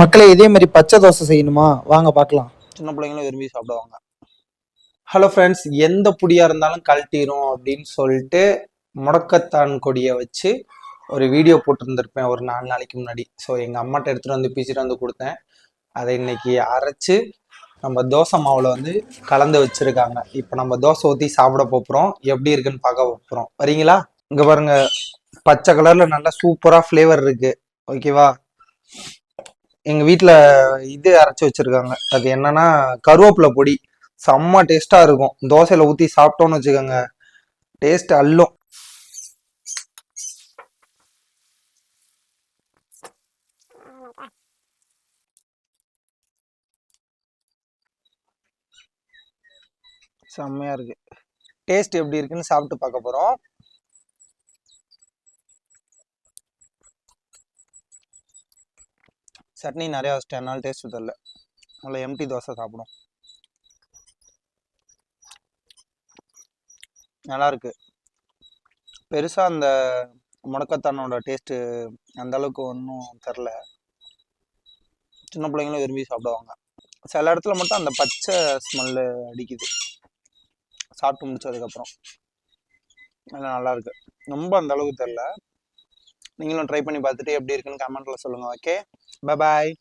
மக்களே இதே மாதிரி பச்சை தோசை செய்யணுமா? வாங்க பார்க்கலாம். சின்ன பிள்ளைங்களும் விரும்பி சாப்பிடுவாங்க. ஹலோ ஃப்ரெண்ட்ஸ் எந்த புடியா இருந்தாலும் கழட்டிடும் அப்படின்னு சொல்லிட்டு முடக்கத்தான் கொடியை வச்சு ஒரு வீடியோ போட்டிருந்திருப்பேன் ஒரு நாலு நாளைக்கு முன்னாடி. ஸோ எங்கள் அம்மாட்ட எடுத்துகிட்டு வந்து பீச்சிட்டு வந்து கொடுத்தேன். அதை இன்னைக்கு அரைச்சு நம்ம தோசை மாவில் வந்து கலந்து வச்சுருக்காங்க. இப்போ நம்ம தோசை ஊற்றி சாப்பிட போகிறோம் எப்படி இருக்குன்னு பார்க்க போகிறோம் வரீங்களா? இங்கே பாருங்க பச்சை கலரில் நல்லா சூப்பராக ஃப்ளேவர் இருக்குது ஓகேவா எங்கள் வீட்டில் இது அரைச்சி வச்சிருக்காங்க. அது என்னன்னா கருவேப்பிலை பொடி. செம்ம டேஸ்ட்டாக இருக்கும். தோசையில் ஊற்றி சாப்பிட்டோன்னு வச்சுக்கோங்க. டேஸ்ட் அல்லும் செம்மையா இருக்குது டேஸ்ட் எப்படி இருக்குன்னு சாப்பிட்டு பார்க்க போகிறோம் சட்னி நிறையா வச்சிட்டேன். அதனால டேஸ்ட் தெரில நல்லா எம்டி தோசை சாப்பிடும். நல்லாயிருக்கு பெருசாக அந்த முடக்கத்தானோட டேஸ்ட்டு அந்த அளவுக்கு ஒன்றும் தெரில சின்ன பிள்ளைங்களும் விரும்பி சாப்பிடுவாங்க. சில இடத்துல மட்டும் அந்த பச்சை ஸ்மெல்லு அடிக்குது. சாப்பிட்டு முடிச்சதுக்கப்புறம் நல்லா நல்லாயிருக்கு ரொம்ப அந்த அளவுக்கு தெரில நீங்களும் ட்ரை பண்ணி பார்த்துட்டு எப்படி இருக்குன்னு கமெண்ட்ல சொல்லுங்க ஓகே பாய்